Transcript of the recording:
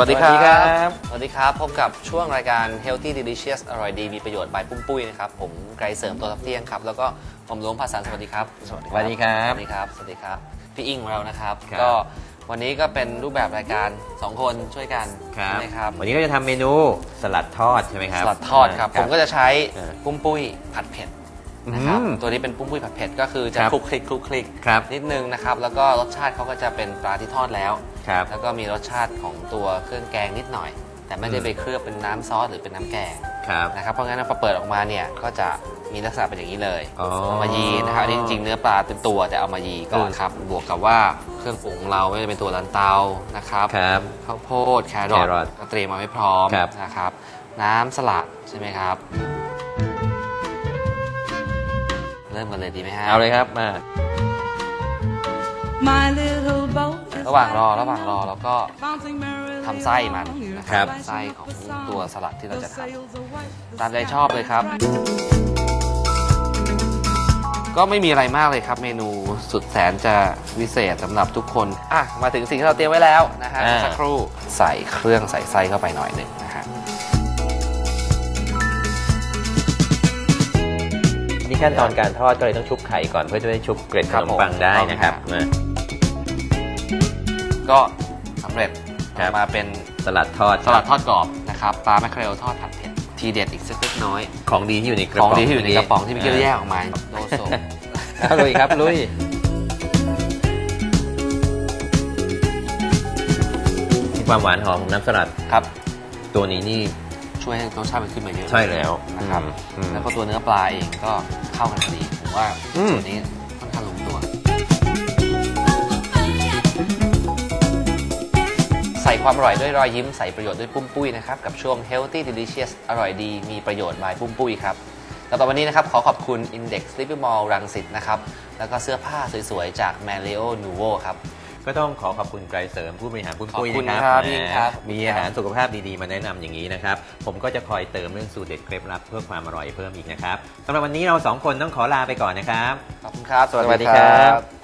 วัสดีครับสวัสดีครับ สวัสดีครับ พบกับช่วงรายการ Healthy Delicious อร่อยดี มีประโยชน์บายปุ้มปุ้ยนะครับ ผมไกรเสริมตัวทับเที่ยงครับ แล้วก็ผมหลวงภาษาสวัสดีครับ สวัสดีสวัสดีครับ สวัสดีครับ สวัสดีครับ พี่อิงของเรานะครับครับก็วันนี้ก็เป็นรูปแบบรายการ 2 คนช่วยกันใช่ไหมครับ วันนี้ก็จะทำเมนูสลัดทอดใช่ไหมครับ สลัดทอดครับ ผมก็จะใช้เออปุ้มปุ้ยผัดเผ็ด นะครับอืมตัวนี้เป็นปุ้มปุ้ยผัดเผ็ดก็คือจะครับคลุกคลิกคลุกคลิกครับ นิดนึงนะครับแล้วก็รสชาติเขาก็จะเป็นปลาที่ทอดแล้ว ครับ แล้วก็มีรสชาติของตัวเครื่องแกงนิดหน่อย แต่ไม่ได้อืม ไปเคลือบเป็นน้ำซอสหรือเป็นน้ำแกงครับ นะครับเพราะงั้นพอเปิดออกมาเนี่ยก็จะมีลักษณะเป็นอย่างนี้เลยอ๋อเอามายีนะครับอันนี้จริงๆเนื้อปลาเป็นตัวแต่เอามายีก่อนอืมครับบวกกับว่าเครื่องปรุงของเราไม่ว่าจะเป็นตัวลันเตานะครับครับข้าวโพดแครอแครอททก็เตรียมมาให้พร้อมครับ นะครับ น้ำสลัดใช่ไหมครับเริ่มกันเลยดีไหมฮะเอาเลยครับมา My little boat is ระหว่างรอระหว่างรอแล้วก็ bouncing merrily ทำไส้มันนะคครัรับ บไส้ของตัวสลัดที่เราจะทำตามใจชอบเลยครับ ก็ไม่มีอะไรมากเลยครับ เมนูสุดแสนจะวิเศษสำหรับทุกคนอะมาถึงสิ่งที่เราเตรียมไว้แล้วนะฮะอ่า สักครู่ใส่เครื่องใส่ไส้เข้าไปหน่อยหนึ่งนะฮะ ขั้นตอนการทอดก็เลยต้องชุบไข่ก่อนเพื่อจะได้ชุบเกล็ดขครับนมผมปังได้นะครับครับมาก็สำเร็จครับออกมาเป็นสลัดทอดสลัดทอดกรอบนะครับปลาแมคเคอเรลทอดผัดเผ็ดทีเด็ดอีกสักเล็กน้อย ของดีที่อยู่ในกระขป๋อองงดีที่อยู่ในกระป๋องที่พี่เกียวแยกออกมาโลโซเอาลุยครับลุยมีความหวานหอมของน้ำสลัดครับ ตัวนี้นี่ ช่วยให้รสชาติมันขึ้นมาเยอะใช่แล้วนะครับอืม แล้วก็ตัวเนื้อปลาเองก็เข้ากันพอดีผมว่าอืมส่วนนี้ค่อนข้างลงตัว ใส่ความอร่อยด้วยรอยยิ้มใส่ประโยชน์ด้วยปุ้มปุ้ยนะครับ กับช่วง healthy delicious อร่อยดี มีประโยชน์บายปุ้มปุ้ยครับ แล้วต่อวันนี้นะครับ ขอขอบคุณ Index Sleepy Mall รังสิตนะครับ แล้วก็เสื้อผ้าสวยๆ จาก Mario Nuvo ครับ ก็ต้องขอขอบคุณไกรเสริมผู้บริหารปุ้นปุ้ยขอบคุณนะคครัรับบพี่แหมครับมีอาหารสุขภาพดีๆ มาแนะนำอย่างนี้นะครับ ผมก็จะคอยเติมเรื่องสูตรเด็ดเคล็ดลับเพื่อความอร่อยเพิ่มอีกนะครับสำหรับวันนี้เราสองคนต้องขอลาไปก่อนนะครับขอบคุณครับ สวัสดีครับ